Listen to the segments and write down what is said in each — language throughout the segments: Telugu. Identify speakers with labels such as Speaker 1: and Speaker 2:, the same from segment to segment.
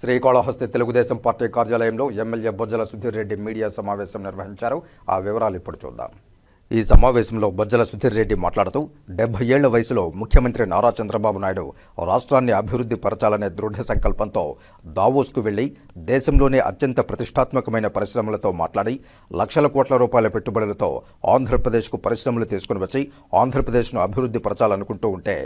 Speaker 1: శ్రీకాళహస్తి తెలుగుదేశం పార్టీ కార్యాలయంలో ఎమ్మెల్యే బొజ్జల సుధీర్ రెడ్డి మీడియా సమావేశం నిర్వహించారు. ఆ వివరాలు ఇప్పుడు చూద్దాం. ఈ సమావేశంలో బొజ్జల సుధీర్ రెడ్డి మాట్లాడుతూ డెబ్బై ఏళ్ళ వయసులో ముఖ్యమంత్రి నారా చంద్రబాబు నాయుడు రాష్ట్రాన్ని అభివృద్ధి పరచాలనే దృఢ సంకల్పంతో దావోస్కు వెళ్ళి దేశంలోనే అత్యంత ప్రతిష్టాత్మకమైన పరిశ్రమలతో మాట్లాడి లక్షల కోట్ల రూపాయల పెట్టుబడులతో ఆంధ్రప్రదేశ్కు పరిశ్రమలు తీసుకుని వచ్చి ఆంధ్రప్రదేశ్ను అభివృద్ధి పరచాలనుకుంటూ ఉంటే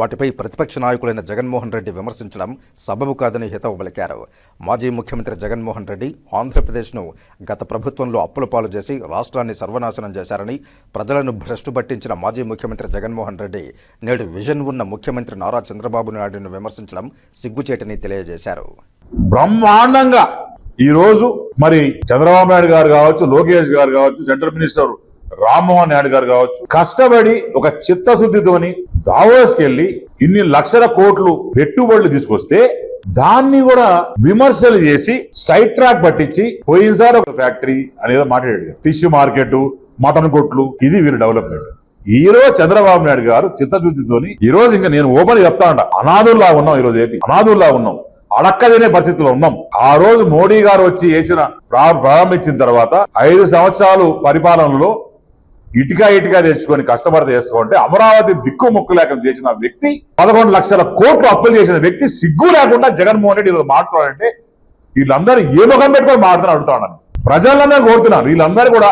Speaker 1: వాటిపై ప్రతిపక్ష నాయకులైన జగన్మోహన్ రెడ్డి విమర్శించడం సబబు కాదని హితవు పలికారు. మాజీ ముఖ్యమంత్రి జగన్మోహన్ రెడ్డి ఆంధ్రప్రదేశ్ను గత ప్రభుత్వంలో అప్పుల పాలు చేసి రాష్ట్రాన్ని సర్వనాశనం చేశారని ప్రజలను భ్రష్టు పట్టించిన మాజీ ముఖ్యమంత్రి జగన్మోహన్ రెడ్డి నేడు విజన్ ఉన్న ముఖ్యమంత్రి నారా చంద్రబాబు నాయుడును విమర్శించడం సిగ్గుచేటని తెలియజేశారు.
Speaker 2: బ్రహ్మాండంగా ఈరోజు మరి చంద్రబాబు నాయుడు గారు కావచ్చు లోకేష్ గారు కావచ్చు సెంట్రల్ మినిస్టర్ రామ్మోహన్ నాయుడు గారు కావచ్చు కష్టపడి ఒక చిత్తశుద్ధితోని దావోస్కి వెళ్ళి ఇన్ని లక్షల కోట్లు పెట్టుబడులు తీసుకొస్తే దాన్ని కూడా విమర్శలు చేసి సైడ్ ట్రాక్ పట్టించి పోయినసారి ఒక ఫ్యాక్టరీ అనేది మాట్లాడాడు. ఫిష్ మార్కెట్ మటన్ కొట్లు ఇది వీరు డెవలప్మెంట్. ఈ రోజు చంద్రబాబు నాయుడు గారు చిత్తశుద్ధితోని ఈ రోజు ఇంకా నేను ఓపెన్ చెప్తా ఉండ అనాథుల్లా ఉన్నాం ఈ రోజు ఏపీ. అనాథుల్లా ఉన్నాం. అడక్కదనే పరిస్థితిలో ఉన్నాం. ఆ రోజు మోడీ గారు వచ్చి వేసిన ప్రారంభించిన తర్వాత ఐదు సంవత్సరాలు పరిపాలనలో ఇటుక ఇటుక తెచ్చుకొని కష్టపడి చేసుకోంటే అమరావతి దిక్కు ముక్కు లేకుండా చేసిన వ్యక్తి పదకొండు లక్షల కోట్లు అప్పులు చేసిన వ్యక్తి సిగ్గు లేకుండా జగన్మోహన్ రెడ్డి ఈరోజు మాట్లాడాలంటే వీళ్ళందరూ ఏ ముఖం పెట్టుకొని మాట్లాడుతున్నా అడుగుతాను ప్రజలందరూ కోరుతున్నాను వీళ్ళందరూ కూడా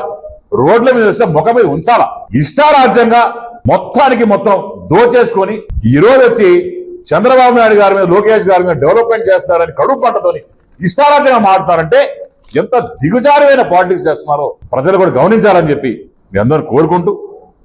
Speaker 2: రోడ్ల మీద వస్తే ముఖం మీద ఉంచాలా? ఇష్టారాజ్యంగా మొత్తానికి మొత్తం దోచేసుకొని ఈ రోజు వచ్చి చంద్రబాబు నాయుడు గారి మీద లోకేష్ గారి మీద డెవలప్మెంట్ చేస్తున్నారని కడుపు పంటతోని ఇష్టారాజ్యంగా మాట్లాడారంటే ఎంత దిగుజారమైన పాలిటిక్స్ చేస్తున్నారో ప్రజలు కూడా గమనించాలని చెప్పి మీ అందరూ కోరుకుంటూ